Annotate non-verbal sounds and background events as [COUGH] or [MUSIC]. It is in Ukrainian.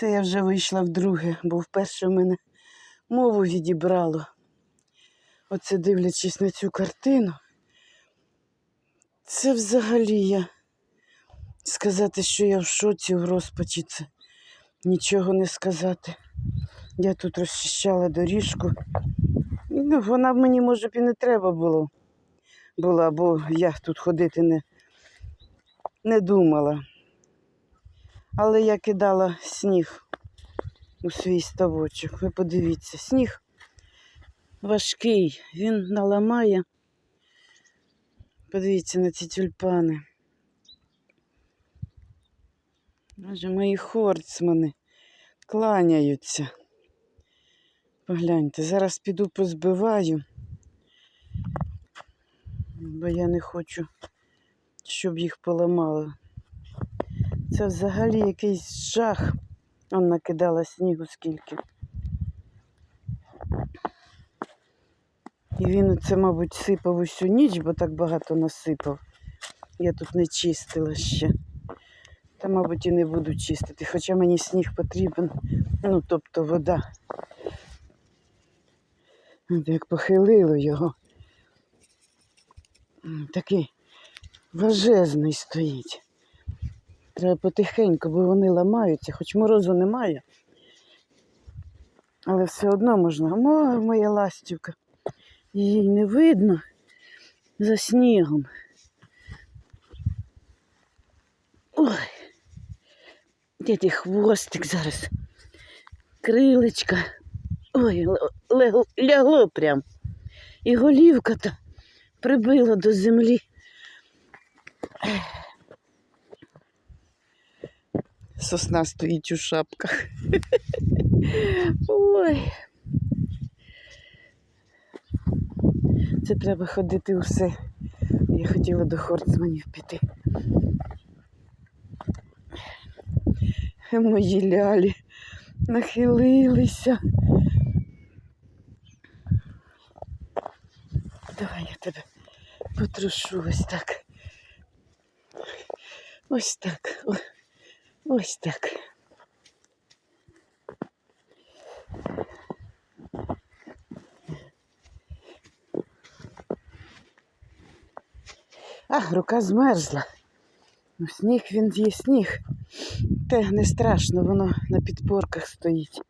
Це я вже вийшла вдруге, бо вперше в мене мову відібрало. Оце дивлячись на цю картину. Це взагалі я сказати, що я в шоці, в розпачі, це нічого не сказати. Я тут розчищала доріжку. Ну, вона мені, може, б і не треба було. Була, бо я тут ходити не, не думала. Але я кидала сніг у свій ставочок. Ви подивіться, сніг важкий, він наламає. Подивіться на ці тюльпани. Боже, мої хорцмани кланяються. Погляньте, зараз піду позбиваю, бо я не хочу, щоб їх поламало. Це взагалі якийсь жах. Он накидала снігу скільки. І він це, мабуть, сипав усю ніч, бо так багато насипав. Я тут не чистила ще. Та, мабуть, і не буду чистити, хоча мені сніг потрібен, ну, тобто вода. Як похилило його. Такий важезний стоїть. Треба потихеньку, бо вони ламаються, хоч морозу немає. Але все одно можна. О, моя ластівка. Її не видно за снігом. Ой, де ти хвостик зараз? Крилечка. Ой, лягло прям. І голівка то прибила до землі. Сосна стоїть у шапках. [LAUGHS] Ой. Це треба ходити усе. Я хотіла до хорцманів піти. Мої лялі нахилилися. Давай я тебе потрушу ось так. Ось так. Ось так. А, рука змерзла. Ну, сніг він є сніг. Те не страшно, воно на підпорках стоїть.